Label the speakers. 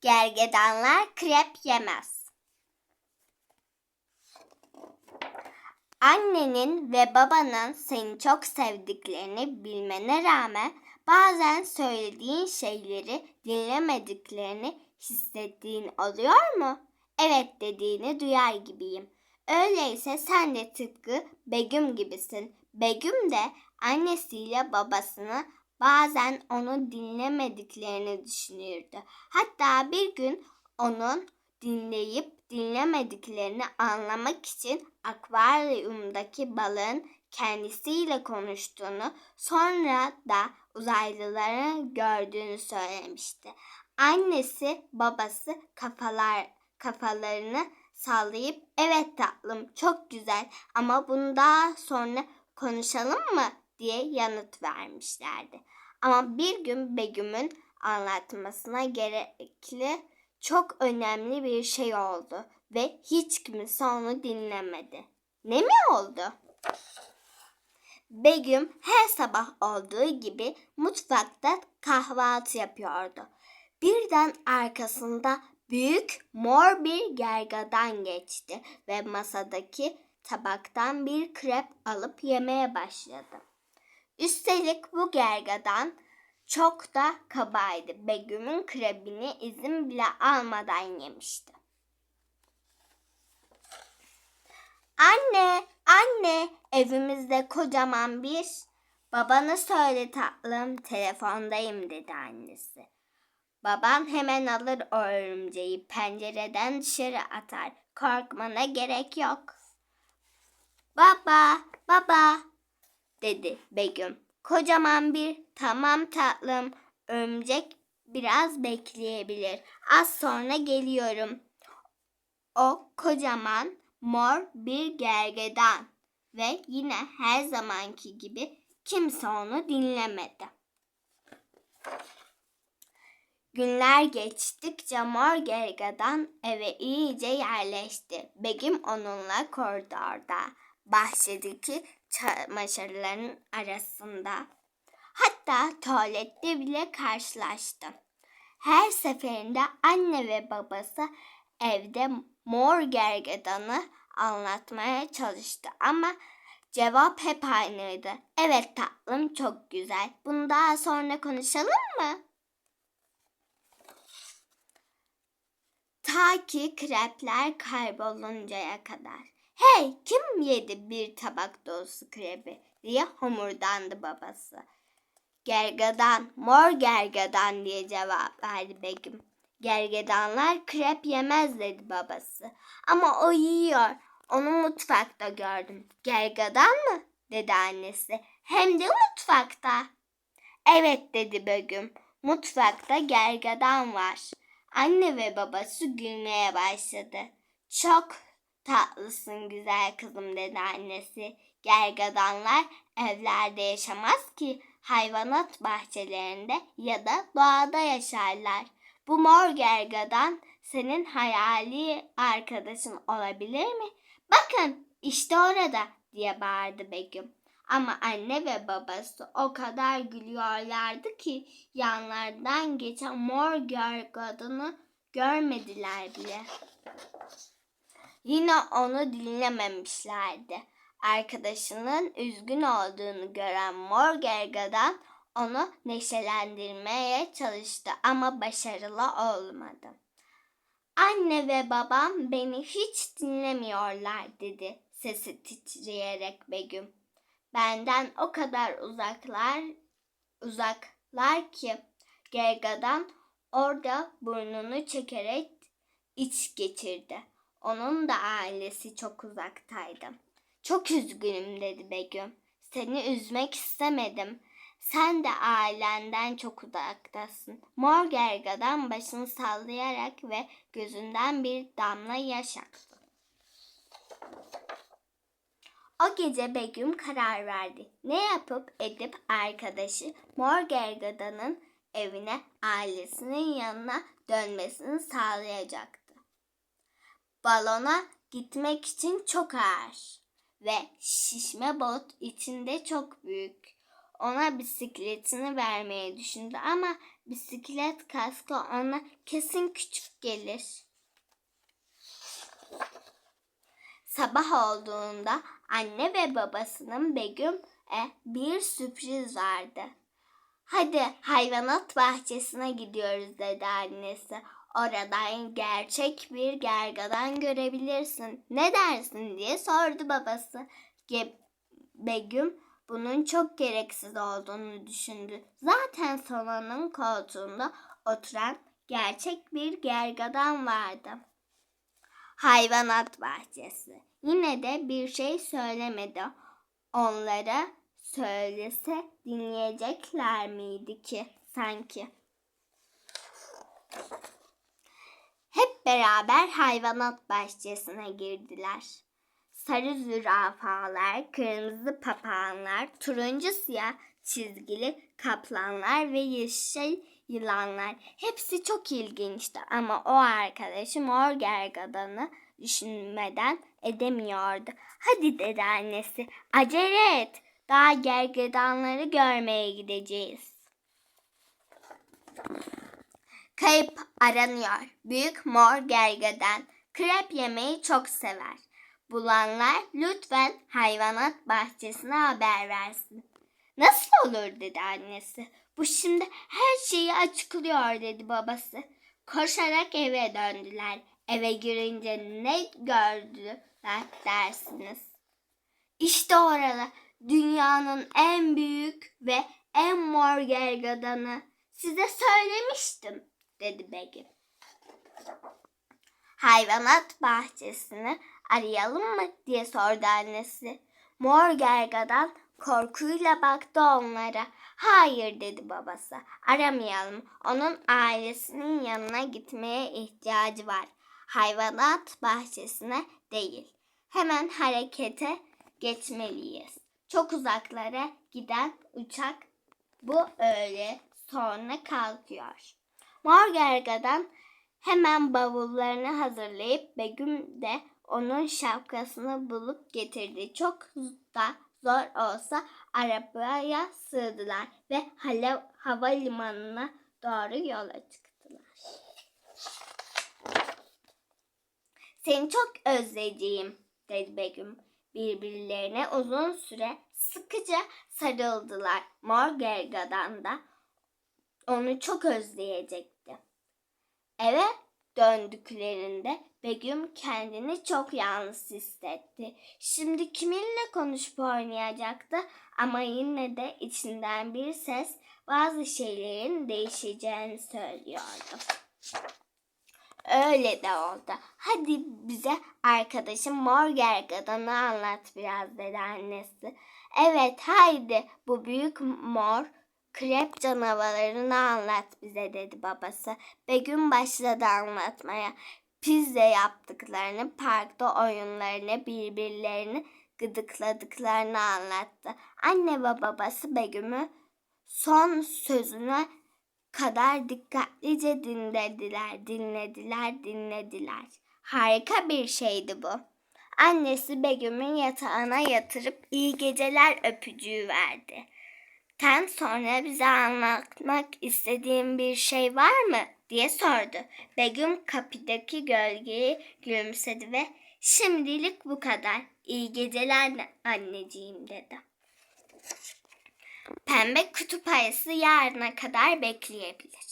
Speaker 1: Gergedanlar krep yemez. Annenin ve babanın seni çok sevdiklerini bilmene rağmen bazen söylediğin şeyleri dinlemediklerini hissettiğin oluyor mu? Evet dediğini duyar gibiyim. Öyleyse sen de tıpkı Begüm gibisin. Begüm de annesiyle babasını bazen onu dinlemediklerini düşünürdü. Hatta bir gün onun dinleyip dinlemediklerini anlamak için akvaryumdaki balığın kendisiyle konuştuğunu sonra da uzaylıları gördüğünü söylemişti. Annesi babası kafalar kafalarını sallayıp evet tatlım çok güzel ama bunu daha sonra konuşalım mı diye yanıt vermişlerdi. Ama bir gün Begüm'ün anlatmasına gerekli çok önemli bir şey oldu ve hiç kimse onu dinlemedi. Ne mi oldu? Begüm her sabah olduğu gibi mutfakta kahvaltı yapıyordu. Birden arkasında büyük mor bir gergadan geçti ve masadaki tabaktan bir krep alıp yemeye başladı. Üstelik bu gergadan çok da kabaydı. Begüm'ün krebini izin bile almadan yemişti. Anne, anne, evimizde kocaman bir babana söyle tatlım, telefondayım dedi annesi. Baban hemen alır o örümceği pencereden dışarı atar. Korkmana gerek yok. Baba, baba dedi Begüm. Kocaman bir tamam tatlım örümcek biraz bekleyebilir. Az sonra geliyorum. O kocaman mor bir gergedan ve yine her zamanki gibi kimse onu dinlemedi. Günler geçtikçe mor gergedan eve iyice yerleşti. Begüm onunla koridorda, bahçedeki çamaşırların arasında. Hatta tuvalette bile karşılaştı. Her seferinde anne ve babası evde mor gergedanı anlatmaya çalıştı ama cevap hep aynıydı. Evet tatlım çok güzel. Bunu daha sonra konuşalım mı? Ta ki krepler kayboluncaya kadar. Hey kim yedi bir tabak dolusu krebi diye homurdandı babası. Gergadan, mor gergadan diye cevap verdi Begüm. Gergedanlar krep yemez dedi babası. Ama o yiyor. Onu mutfakta gördüm. Gergadan mı? dedi annesi. Hem de mutfakta. Evet dedi Begüm. Mutfakta gergadan var. Anne ve babası gülmeye başladı. Çok tatlısın güzel kızım dedi annesi. Gergadanlar evlerde yaşamaz ki hayvanat bahçelerinde ya da doğada yaşarlar. Bu mor gergadan senin hayali arkadaşın olabilir mi? Bakın işte orada diye bağırdı Begüm. Ama anne ve babası o kadar gülüyorlardı ki yanlardan geçen mor gergadanı görmediler bile. Yine onu dinlememişlerdi. Arkadaşının üzgün olduğunu gören mor gergadan onu neşelendirmeye çalıştı ama başarılı olmadı. Anne ve babam beni hiç dinlemiyorlar dedi sesi titreyerek Begüm. Benden o kadar uzaklar uzaklar ki gergadan orada burnunu çekerek iç geçirdi. Onun da ailesi çok uzaktaydı. Çok üzgünüm dedi Begüm. Seni üzmek istemedim. Sen de ailenden çok uzaktasın. Mor gergadan başını sallayarak ve gözünden bir damla yaş aktı. O gece Begüm karar verdi. Ne yapıp edip arkadaşı Mor Gergadan'ın evine ailesinin yanına dönmesini sağlayacaktı. Balona gitmek için çok ağır ve şişme bot içinde çok büyük. Ona bisikletini vermeyi düşündü ama bisiklet kaskı ona kesin küçük gelir. Sabah olduğunda anne ve babasının Begüm'e bir sürpriz vardı. Hadi hayvanat bahçesine gidiyoruz dedi annesi. Oradan gerçek bir gergadan görebilirsin. Ne dersin diye sordu babası. Ge- Begüm bunun çok gereksiz olduğunu düşündü. Zaten salonun koltuğunda oturan gerçek bir gergadan vardı. Hayvanat bahçesi. Yine de bir şey söylemedi. Onlara söylese dinleyecekler miydi ki sanki? Hep beraber hayvanat bahçesine girdiler. Sarı zürafalar, kırmızı papağanlar, turuncu siyah çizgili kaplanlar ve yeşil yılanlar. Hepsi çok ilginçti ama o arkadaşı mor gergadanı düşünmeden edemiyordu. Hadi dedi annesi, acele et. Daha gergedanları görmeye gideceğiz. Kayıp aranıyor. Büyük mor gergedan. Krep yemeyi çok sever. Bulanlar lütfen hayvanat bahçesine haber versin. Nasıl olur dedi annesi. Bu şimdi her şeyi açıklıyor dedi babası. Koşarak eve döndüler. Eve girince ne gördüler dersiniz. İşte orada dünyanın en büyük ve en mor gergadanı. Size söylemiştim dedi Begüm. Hayvanat bahçesini arayalım mı diye sordu annesi. Mor gergadan korkuyla baktı onlara. Hayır dedi babası. Aramayalım. Onun ailesinin yanına gitmeye ihtiyacı var. Hayvanat bahçesine değil. Hemen harekete geçmeliyiz. Çok uzaklara giden uçak bu öğle sonra kalkıyor. Mor gergadan hemen bavullarını hazırlayıp Begüm de onun şapkasını bulup getirdi. Çok da zor olsa arabaya sığdılar ve hala, havalimanına doğru yola çıktılar. Seni çok özleyeceğim dedi Begüm. Birbirlerine uzun süre sıkıca sarıldılar. Mor gergadan da onu çok özleyecekti. Eve döndüklerinde Begüm kendini çok yalnız hissetti. Şimdi kiminle konuşup oynayacaktı ama yine de içinden bir ses bazı şeylerin değişeceğini söylüyordu. Öyle de oldu. Hadi bize arkadaşım Mor Gergadan'ı anlat biraz dedi annesi. Evet haydi bu büyük mor krep canavarlarını anlat bize dedi babası. Begüm başladı anlatmaya. Pizza yaptıklarını, parkta oyunlarını, birbirlerini gıdıkladıklarını anlattı. Anne ve babası Begüm'ü son sözüne kadar dikkatlice dinlediler, dinlediler, dinlediler. Harika bir şeydi bu. Annesi Begüm'ün yatağına yatırıp iyi geceler öpücüğü verdi. Ten sonra bize anlatmak istediğin bir şey var mı? diye sordu. Begüm kapıdaki gölgeyi gülümsedi ve şimdilik bu kadar. İyi geceler anneciğim dedi. Pembe kutup ayısı yarına kadar bekleyebilir.